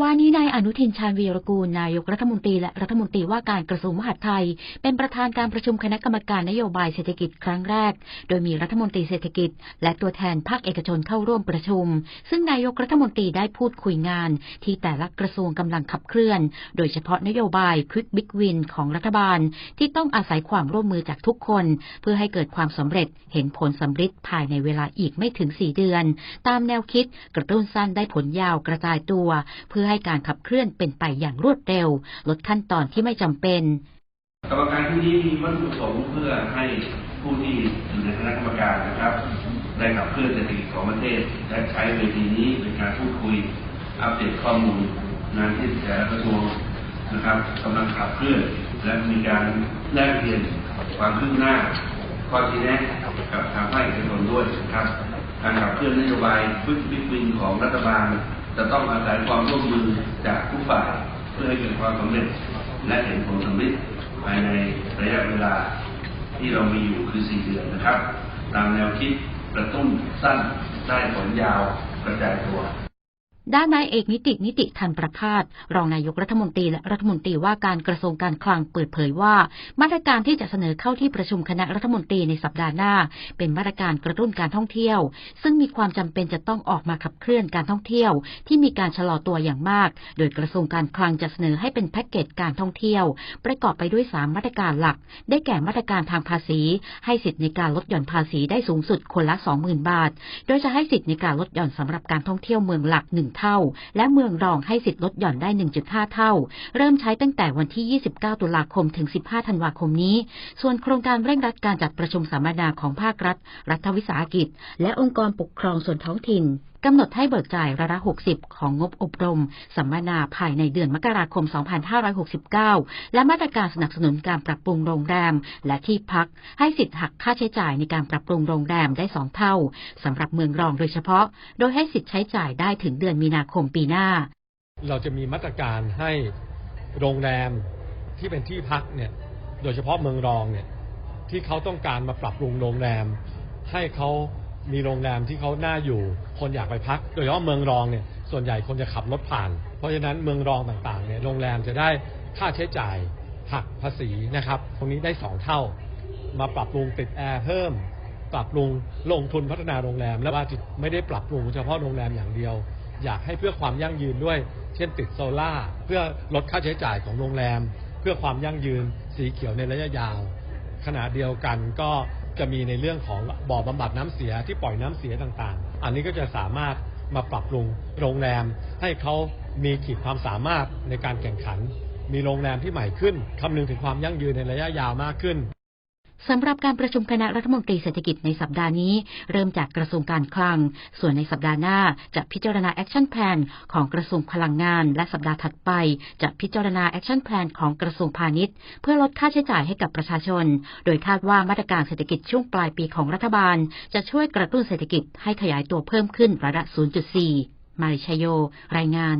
วานี้นายอนุทินชาญวีรกูล นายกรัฐมนตรีและรัฐมนตรีว่าการกระทรวงมหาดไทย เป็นประธานการประชุมคณะกรรมการนโยบายเศรษฐกิจครั้งแรก โดยมีรัฐมนตรีเศรษฐกิจ และตัวแทนภาคเอกชนเข้าร่วมประชุม ซึ่งนายกรัฐมนตรีได้พูดคุยงาน ที่แต่ละกระทรวงกำลังขับเคลื่อน โดยเฉพาะนโยบาย Quick Big Win ของรัฐบาล ที่ต้องอาศัยความร่วมมือจากทุกคน เพื่อให้เกิดความสำเร็จเห็นผลสำฤทธิ์ภายในเวลาอีกไม่ถึง4เดือน ตามแนวคิดกระตุ้นสั้นได้ผลยาวกระจายตัว เพื่อให้การขับเคลื่อนเป็นไปอย่างรวดเร็ว ลดขั้นตอนที่ไม่จำเป็นกรรมการที่นี้มีวัตถุประสงค์เพื่อให้ผู้ที่อยู่ในคณะกรรมการนะครับ ได้ขับเคลื่อนเศรษฐกิจของประเทศและใช้เวทีนี้เป็นการพูดคุย อัปเดตข้อมูลงานที่แต่ละกระทรวงนะครับกำลังขับเคลื่อนและมีการแลกเปลี่ยนความคืบหน้าข้อชี้แนะกับทางภาคเอกชนด้วยนะครับ การขับเคลื่อนนโยบายวิกวิกวินของรัฐบาล จะต้องอาศัยความร่วมมือจากทุกฝ่ายเพื่อให้เกิดความสำเร็จ และเห็นผลสำเร็จภายในระยะเวลาที่เรามีอยู่คือ 4 เดือนนะครับ ตามแนวคิดกระตุ้นสั้นได้ผลยาวกระจายตัว ด้านนายเอกนิตินิติทันประพาสรองนายกรัฐมนตรีและรัฐมนตรีว่าการกระทรวงการคลังเปิดเผยว่า มาตรการที่จะเสนอเข้าที่ประชุมคณะรัฐมนตรีในสัปดาห์หน้า เป็นมาตรการกระตุ้นการท่องเที่ยว ซึ่งมีความจำเป็นจะต้องออกมาขับเคลื่อนการท่องเที่ยว ที่มีการชะลอตัวอย่างมาก โดยกระทรวงการคลังจะเสนอให้เป็นแพ็กเกจการท่องเที่ยว ประกอบไปด้วย 3 มาตรการหลัก ได้แก่มาตรการทางภาษี ให้สิทธิ์ในการลดหย่อนภาษีได้สูงสุดคนละ20,000 บาท โดยจะให้สิทธิ์ในการลดหย่อนสำหรับการท่องเที่ยวเมืองหลัก1เท่า และเมืองรองให้สิทธิ์ลดหย่อนได้ 1.5 เท่า เริ่มใช้ตั้งแต่วันที่ 29 ตุลาคมถึง 15 ธันวาคมนี้ ส่วนโครงการเร่งรัดการจัดประชุมสัมมนาของภาครัฐ รัฐวิสาหกิจ และองค์กรปกครองส่วนท้องถิ่นกำหนดให้เบิกจ่ายระละ60 ของงบอบรม สัมมนาภายในเดือนมกราคม 2569 และมาตรการสนับสนุนการปรับปรุงโรงแรม และที่พัก ให้สิทธิ์หักค่าใช้จ่ายในการปรับปรุงโรงแรมได้2เท่าสำหรับเมืองรองโดยเฉพาะ โดยให้สิทธิ์ใช้จ่ายได้ถึงเดือนมีนาคมปีหน้า เราจะมีมาตรการให้โรงแรมที่เป็นที่พักเนี่ย โดยเฉพาะเมืองรองเนี่ย ที่เขาต้องการมาปรับปรุงโรงแรม ให้เขา มีโรงแรมที่เขาน่าอยู่ คนอยากไปพัก โดยเฉพาะเมืองรองเนี่ย ส่วนใหญ่คนจะขับรถผ่าน เพราะฉะนั้นเมืองรองต่างๆเนี่ย โรงแรมจะได้ค่าใช้จ่ายหักภาษีนะครับ ตรงนี้ได้สองเท่า มาปรับปรุงติดแอร์เพิ่ม ปรับปรุงลงทุนพัฒนาโรงแรม และว่าไม่ได้ปรับปรุงเฉพาะโรงแรมอย่างเดียว อยากให้เพื่อความยั่งยืนด้วย เช่นติดโซล่าเพื่อลดค่าใช้จ่ายของโรงแรม เพื่อความยั่งยืนสีเขียวในระยะยาวขณะเดียวกันก็ จะมีในเรื่องของบ่อบำบัดน้ำเสียที่ปล่อยน้ำเสียต่างๆ อันนี้ก็จะสามารถมาปรับปรุงโรงแรม ให้เขามีขีดความสามารถในการแข่งขัน มีโรงแรมที่ใหม่ขึ้นคำนึงถึงความยั่งยืนในระยะยาวมากขึ้น สำหรับการประชุมคณะรัฐมนตรีเศรษฐกิจในสัปดาห์นี้ เริ่มจากกระทรวงการคลัง ส่วนในสัปดาห์หน้าจะพิจารณาแอคชั่นแพลนของกระทรวงพลังงาน และสัปดาห์ถัดไป จะพิจารณาแอคชั่นแพลนของกระทรวงพาณิชย์ เพื่อลดค่าใช้จ่ายให้กับประชาชน โดยคาดว่ามาตรการเศรษฐกิจช่วงปลายปีของรัฐบาล จะช่วยกระตุ้นเศรษฐกิจให้ขยายตัวเพิ่มขึ้นระดับ 0.4 มาริชโย รายงาน